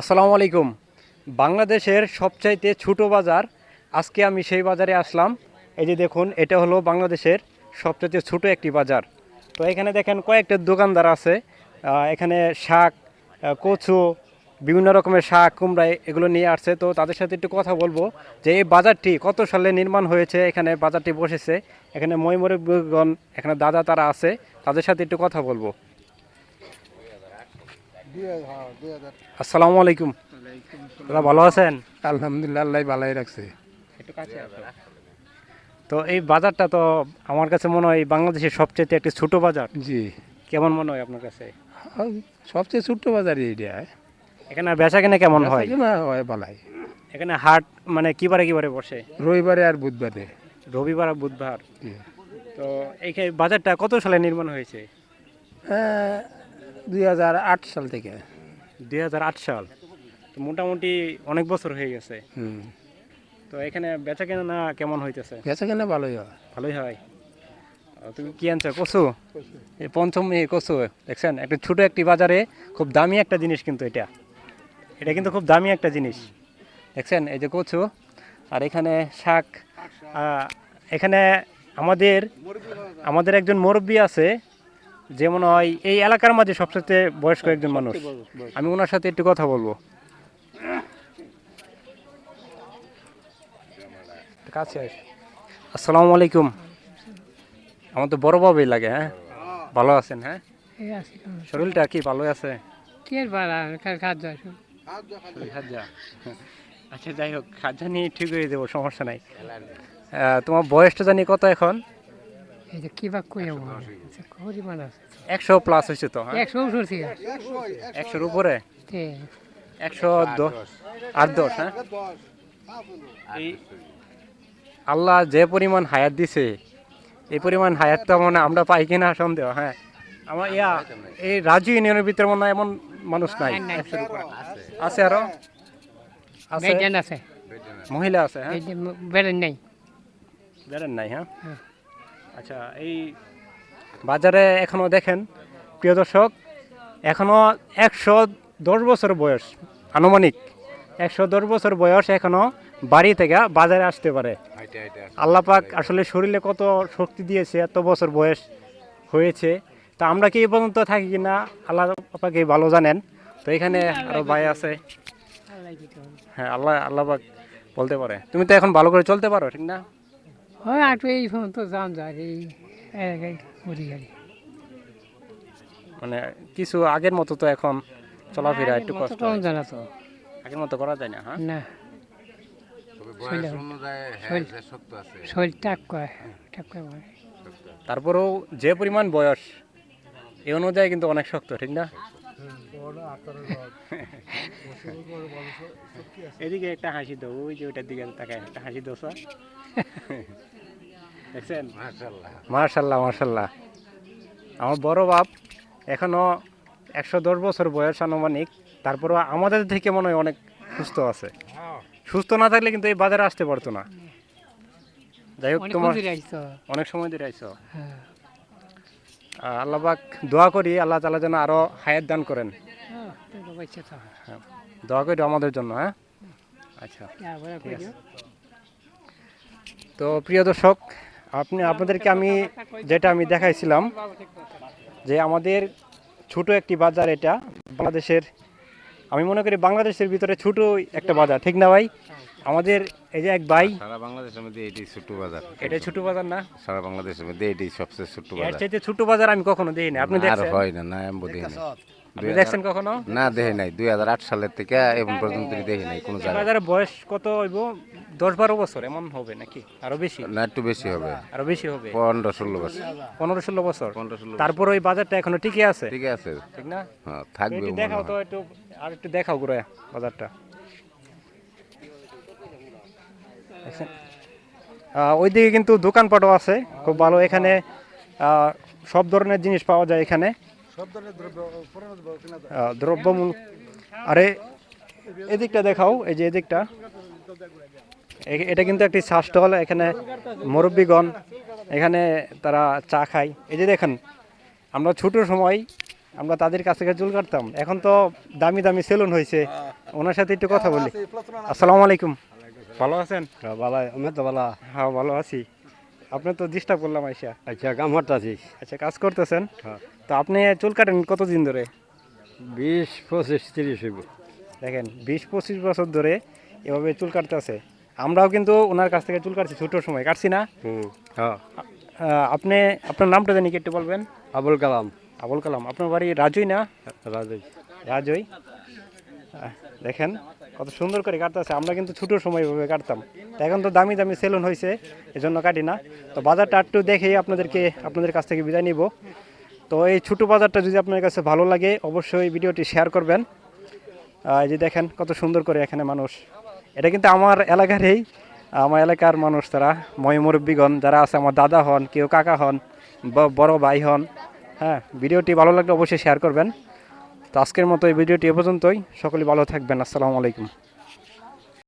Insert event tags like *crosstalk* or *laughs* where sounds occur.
আসসালামু আলাইকুম। বাংলাদেশের সবচাইতে ছোট বাজার, আজকে আমি সেই বাজারে আসলাম। এই যে দেখুন, এটা হলো বাংলাদেশের সবচাইতে ছোট একটি বাজার। তো এখানে দেখেন কয়েকটা দোকানদার আছে। এখানে শাক কচু, বিভিন্ন রকমের শাক, কুমড়া এগুলো নিয়ে আসছে। তো তাদের সাথে একটু কথা বলব যে এই বাজারটি কত সালে নির্মাণ হয়েছে, এখানে বাজারটি বসেছে। এখানে ময়মরগণ এখানে দাদা তারা আছে, তাদের সাথে একটু কথা বলব। আসসালামু আলাইকুম। দাদা ভালো আছেন? আলহামদুলিল্লাহ আল্লাহ ভালাই রাখছে। তো এই বাজারটা তো আমার কাছে মনে হয় বাংলাদেশের সবচেয়ে একটি ছোট বাজার। জি। কেমন মনে হয় আপনার কাছে? সবচেয়ে ছোট্ট বাজার এইটা। এখানে বেচা কেনা কেমন হয়? না হয় ভালাই। এখানে হাট মানে কিবারে কিবারে বসে? রবিবারে আর বুধবারে। রবিবার আর বুধবার। তো এই বাজারটা কত সালে নির্মাণ হয়েছে? আহ, দুই হাজার আট সাল থেকে। দুই হাজার আট সাল। তো মোটামুটি অনেক বছর হয়ে গেছে। হুম। তো এখানে বেচা কেনা কেমন হইতেছে? বেচা কেনা ভালোই হয়। ভালোই হয়। তুমি কি আনছো? কচু? এই পঞ্চম এই কচু দেখছেন? একটা ছোট একটি বাজারে খুব দামি একটা জিনিস কিন্তু এটা। এটা কিন্তু খুব দামি একটা জিনিস। দেখছেন? এই যে কচু আর এখানে শাক। এখানে আমাদের আমাদের একজন মুরব্বী আছে। যেমন হয় এই এলাকার মাঝে সবচেয়ে বয়স্ক একজন মানুষ। আমি ওনার সাথে একটু কথা বলব। কাছে আসসালামু আলাইকুম। আমার তো বড় বাবুই লাগে হ্যাঁ? ভালো আছেন হ্যাঁ। শরীরটা কি ভালো আছে? আচ্ছা যাই হোক খাজা নিয়ে ঠিক হয়ে দেবো সমস্যা নাই। তোমার বয়সটা জানি কত এখন? এই যে কিবা কই পরিমাণ আছে একশো প্লাস হয়েছে তো হ্যাঁ? একশো থেকে একশোর উপরে? একশো দশ। আট দশ হ্যাঁ? আল্লাহ যে পরিমাণ হায়াত দিছে এই পরিমাণ হায়াত তো মনে আমরা পাই কিনা সন্দেহ হ্যাঁ? আমার ইয়া এই রাজু ইউনিয়নের ভিতরে মনে হয় এমন মানুষ নাই। একশোর উপরে। আছে। আরও? আছে? মহিলা আছে হ্যাঁ? বেডেন নেই। বেড়েন নাই হ্যাঁ? হ্যাঁ। আচ্ছা এই বাজারে এখনও দেখেন প্রিয় দর্শক এখনও একশো দশ বছর বয়স আনুমানিক একশো দশ বছর বয়স এখনও বাড়ি থেকে বাজারে আসতে পারে। আল্লাহ পাক আসলে শরীরে কত শক্তি দিয়েছে এত বছর বয়স হয়েছে। তা আমরা কি এই পর্যন্ত থাকি কিনা আল্লাহ পাকে ভালো জানেন। তো এখানে আরও ভাই আছে। হ্যাঁ আল্লাহ আল্লাহপাক বলতে পারে। তুমি তো এখন ভালো করে চলতে পারো ঠিক না? হয় আর এই সময় তো যান যায় এই এলাকায় ঘুরি মানে কিছু আগের মতো তো এখন চলাফেরা একটু কষ্ট হয়। জানা তো। আগের মতো করা যায় না হ্যাঁ? না। শরীর টাক করে টাক করে। তারপরেও যে পরিমাণ বয়স এই অনুযায়ী কিন্তু অনেক শক্ত ঠিক না? *laughs* এদিকে একটা হাসি দাও ওই যে ওইটার দিকে তাকায় একটা হাসি দেখছেন *laughs* মার্শাল্লাহ মার্শাল্লাহ আমার বড় বাপ এখনও একশো দশ বছর বয়স আনুমানিক তারপরেও আমাদের থেকে মনে হয় অনেক সুস্থ আছে। সুস্থ না থাকলে কিন্তু এই বাজারে আসতে পারতো না। যাই হোক তোমার অনেক সময় ধরে আইছো। হ্যাঁ। আহ, আল্লাহ পাক দোয়া করি আল্লাহ তালা যেন আরও হায়াত দান করেন। হ্যাঁ, হ্যাঁ দোয়া করি আমাদের জন্য হ্যাঁ? আচ্ছা হ্যাঁ, বলে কই দিও। তো প্রিয় দর্শক আপনি আপনাদেরকে আমি যেটা আমি দেখাইছিলাম যে আমাদের ছোট একটি বাজার এটা বাংলাদেশের আমি মনে করি বাংলাদেশের ভিতরে ছোট একটা বাজার ঠিক না ভাই? আমাদের এই যে এক ভাই সারা বাংলাদেশের মধ্যে এটি ছোট্ট বাজার। এটা ছোট বাজার না? সারা বাংলাদেশের মধ্যে এটি সবচেয়ে ছোট্ট এর বাজার। চাইতে ছোট বাজার আমি কখনো দেখিনি আপনি আর হয় না না আমি দেখি নাই। আপনি দেখছেন কখনো? না দেখি নাই। দুই হাজার আট সালের থেকে এখন পর্যন্ত দেখি নাই কোনো জায়গায়। বয়স কত হইব? দশ বারো বছর এমন হবে নাকি? আরও বেশি? না একটু বেশি হবে। আরও বেশি হবে? পনেরো ষোলো বছর। পনেরো ষোলো বছর? পনেরো তারপর ওই বাজারটা এখনও ঠিকই আছে? ঠিক আছে। ঠিক না? হ্যাঁ থাকবে দেখাও তো একটু আর একটু দেখাও ঘুরে বাজারটা। ওইদিকে কিন্তু দোকানপাটও আছে খুব ভালো। এখানে আহ, সব ধরনের জিনিস পাওয়া যায় এখানে। আহ, দ্রব্যমূল। আরে এদিকটা দেখাও এই যে এদিকটা। এটা কিন্তু একটি স্টল এখানে মুরব্বীগণ এখানে তারা চা খায়। এই যে দেখেন আমরা ছোটোর সময় আমরা তাদের কাছ থেকে চুল কাটতাম। এখন তো দামি দামি সেলুন হয়েছে। ওনার সাথে একটু কথা বলি। আসসালামু আলাইকুম। ভালো আছেন? ভালো আমি তো ভালো। হ্যাঁ ভালো আছি। আপনি তো ডিস্টার্ব করলাম আইসা। আচ্ছা কাম আচ্ছা কাজ করতেছেন? হ্যাঁ। তো আপনি চুল কাটেন কতদিন ধরে? বিশ পঁচিশ তিরিশ হইব। দেখেন বিশ পঁচিশ বছর ধরে এভাবে চুল কাটতেছে আমরাও কিন্তু ওনার কাছ থেকে চুল কাটছি ছোটোর সময়। কাটছি না? হ্যাঁ। আপনি আপনার নামটা জানি একটু বলবেন? আবুল কালাম। আবুল কালাম। আপনার বাড়ি রাজুই না? রাজই। রাজই। দেখেন কত সুন্দর করে কাটতেছে আমরা কিন্তু ছোটোর সময় এভাবে কাটতাম। এখন তো দামি দামি সেলুন হয়েছে এজন্য কাটি না। তো বাজারটা একটু দেখেই আপনাদেরকে আপনাদের কাছ থেকে বিদায় নিব। তো এই ছোটো বাজারটা যদি আপনার কাছে ভালো লাগে, অবশ্যই ভিডিওটি শেয়ার করবেন। এই যে দেখেন কত সুন্দর করে এখানে মানুষ। এটা কিন্তু আমার এলাকারই, আমার এলাকার মানুষ তারা ময় মুরব্বীগণ যারা আছে, আমার দাদা হন, কেউ কাকা হন, ব- বড় ভাই হন হ্যাঁ ভিডিওটি ভালো লাগলে অবশ্যই শেয়ার করবেন। তো আজকের মতো এই ভিডিওটি এ পর্যন্তই। সকলে ভালো থাকবেন। আসসালামু আলাইকুম।